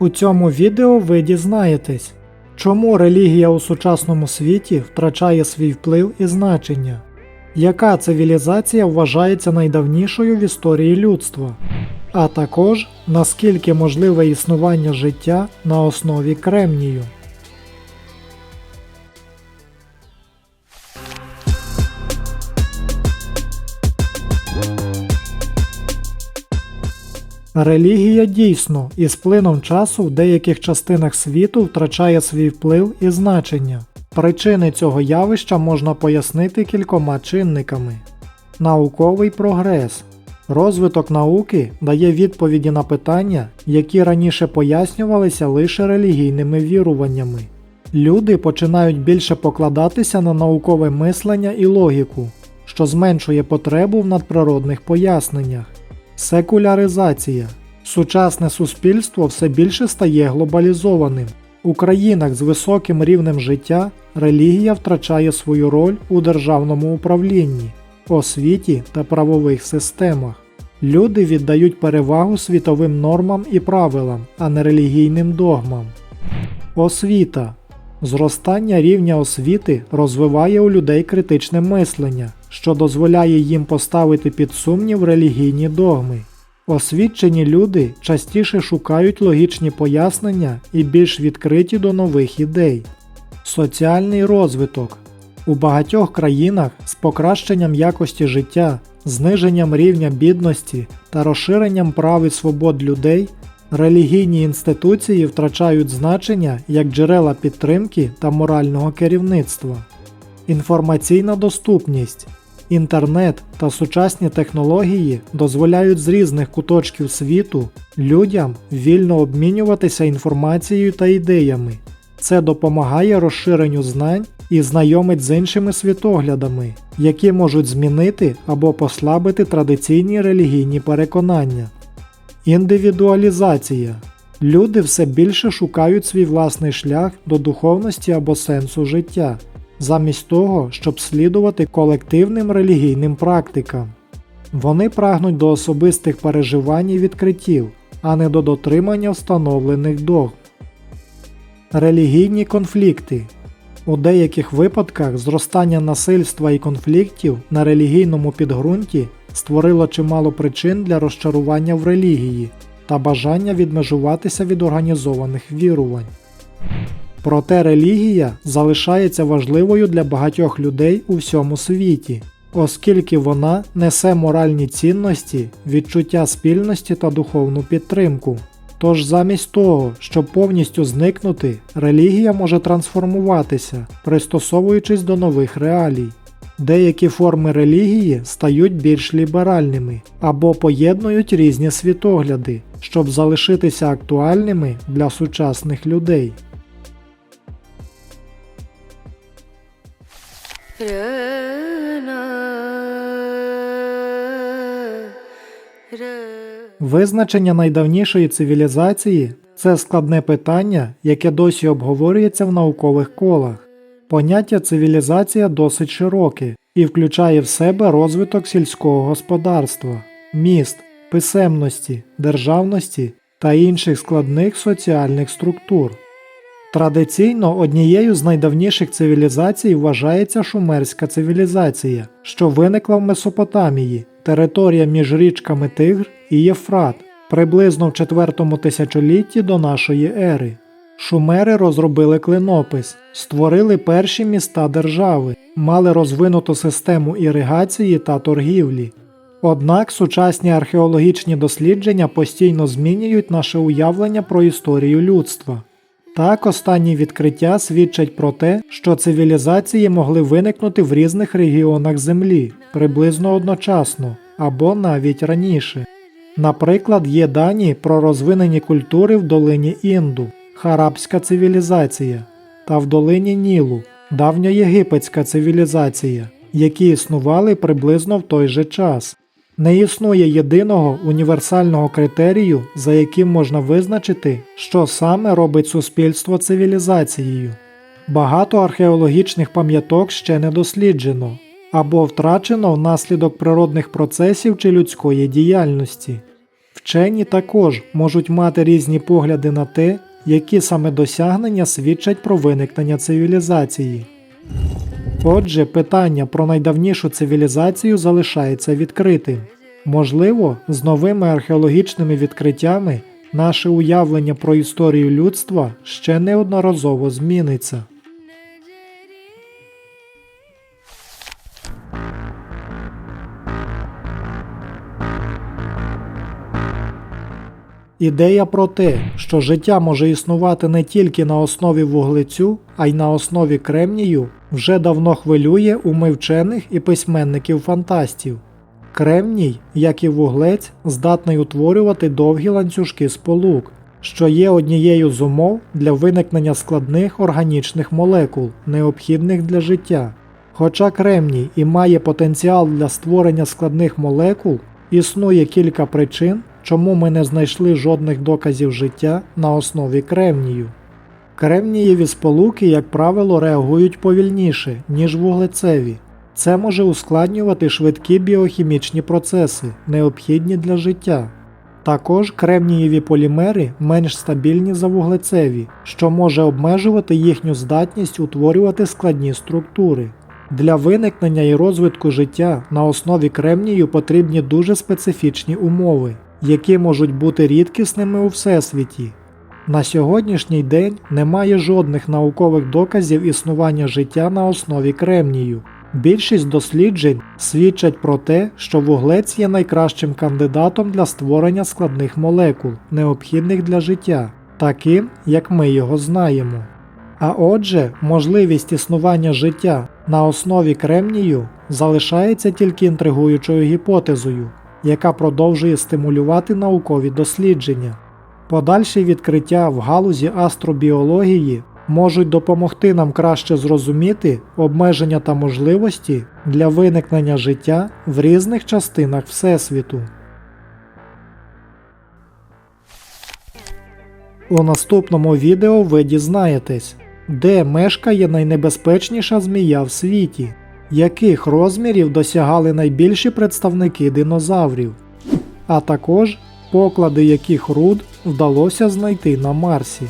У цьому відео ви дізнаєтесь, чому релігія у сучасному світі втрачає свій вплив і значення, яка цивілізація вважається найдавнішою в історії людства, а також наскільки можливе існування життя на основі кремнію. Релігія дійсно із плином часу в деяких частинах світу втрачає свій вплив і значення. Причини цього явища можна пояснити кількома чинниками. Науковий прогрес. Розвиток науки дає відповіді на питання, які раніше пояснювалися лише релігійними віруваннями. Люди починають більше покладатися на наукове мислення і логіку, що зменшує потребу в надприродних поясненнях. Секуляризація. Сучасне суспільство все більше стає глобалізованим. У країнах з високим рівнем життя релігія втрачає свою роль у державному управлінні, освіті та правових системах. Люди віддають перевагу світовим нормам і правилам, а не релігійним догмам. Освіта. Зростання рівня освіти розвиває у людей критичне мислення, що дозволяє їм поставити під сумнів релігійні догми. Освічені люди частіше шукають логічні пояснення і більш відкриті до нових ідей. Соціальний розвиток. У багатьох країнах з покращенням якості життя, зниженням рівня бідності та розширенням прав і свобод людей релігійні інституції втрачають значення як джерела підтримки та морального керівництва. Інформаційна доступність. Інтернет та сучасні технології дозволяють з різних куточків світу людям вільно обмінюватися інформацією та ідеями. Це допомагає розширенню знань і знайомить з іншими світоглядами, які можуть змінити або послабити традиційні релігійні переконання. Індивідуалізація. Люди все більше шукають свій власний шлях до духовності або сенсу життя, замість того, щоб слідувати колективним релігійним практикам. Вони прагнуть до особистих переживань і відкриттів, а не до дотримання встановлених догм. Релігійні конфлікти. У деяких випадках зростання насильства і конфліктів на релігійному підґрунті створило чимало причин для розчарування в релігії та бажання відмежуватися від організованих вірувань. Проте релігія залишається важливою для багатьох людей у всьому світі, оскільки вона несе моральні цінності, відчуття спільності та духовну підтримку. Тож замість того, щоб повністю зникнути, релігія може трансформуватися, пристосовуючись до нових реалій. Деякі форми релігії стають більш ліберальними або поєднують різні світогляди, щоб залишитися актуальними для сучасних людей. Визначення найдавнішої цивілізації це складне питання, яке досі обговорюється в наукових колах. Поняття цивілізація досить широке і включає в себе розвиток сільського господарства, міст, писемності, державності та інших складних соціальних структур. Традиційно однією з найдавніших цивілізацій вважається шумерська цивілізація, що виникла в Месопотамії, територія між річками Тигр і Єфрат, приблизно в 4 тисячолітті до нашої ери. Шумери розробили клинопис, створили перші міста держави, мали розвинуту систему іригації та торгівлі. Однак сучасні археологічні дослідження постійно змінюють наше уявлення про історію людства. Так, останні відкриття свідчать про те, що цивілізації могли виникнути в різних регіонах Землі приблизно одночасно або навіть раніше. Наприклад, є дані про розвинені культури в долині Інду, Харабська цивілізація та в долині Нілу, давньоєгипетська цивілізація, які існували приблизно в той же час. Не існує єдиного універсального критерію, за яким можна визначити, що саме робить суспільство цивілізацією. Багато археологічних пам'яток ще не досліджено або втрачено внаслідок природних процесів чи людської діяльності. Вчені також можуть мати різні погляди на те, які саме досягнення свідчать про виникнення цивілізації. Отже, питання про найдавнішу цивілізацію залишається відкритим. Можливо, з новими археологічними відкриттями наше уявлення про історію людства ще неодноразово зміниться. Ідея про те, що життя може існувати не тільки на основі вуглецю, а й на основі кремнію, вже давно хвилює уми вчених і письменників-фантастів. Кремній, як і вуглець, здатний утворювати довгі ланцюжки сполук, що є однією з умов для виникнення складних органічних молекул, необхідних для життя. Хоча кремній і має потенціал для створення складних молекул, існує кілька причин, чому ми не знайшли жодних доказів життя на основі кремнію. Кремнієві сполуки, як правило, реагують повільніше, ніж вуглецеві. Це може ускладнювати швидкі біохімічні процеси, необхідні для життя. Також кремнієві полімери менш стабільні за вуглецеві, що може обмежувати їхню здатність утворювати складні структури. Для виникнення і розвитку життя на основі кремнію потрібні дуже специфічні умови, які можуть бути рідкісними у всесвіті. На сьогоднішній день немає жодних наукових доказів існування життя на основі кремнію. Більшість досліджень свідчать про те, що вуглець є найкращим кандидатом для створення складних молекул, необхідних для життя, таким, як ми його знаємо. А отже, можливість існування життя на основі кремнію залишається тільки інтригуючою гіпотезою, яка продовжує стимулювати наукові дослідження. Подальші відкриття в галузі астробіології можуть допомогти нам краще зрозуміти обмеження та можливості для виникнення життя в різних частинах Всесвіту. У наступному відео ви дізнаєтесь, де мешкає найнебезпечніша змія в світі, яких розмірів досягали найбільші представники динозаврів, а також поклади яких руд вдалося знайти на Марсі.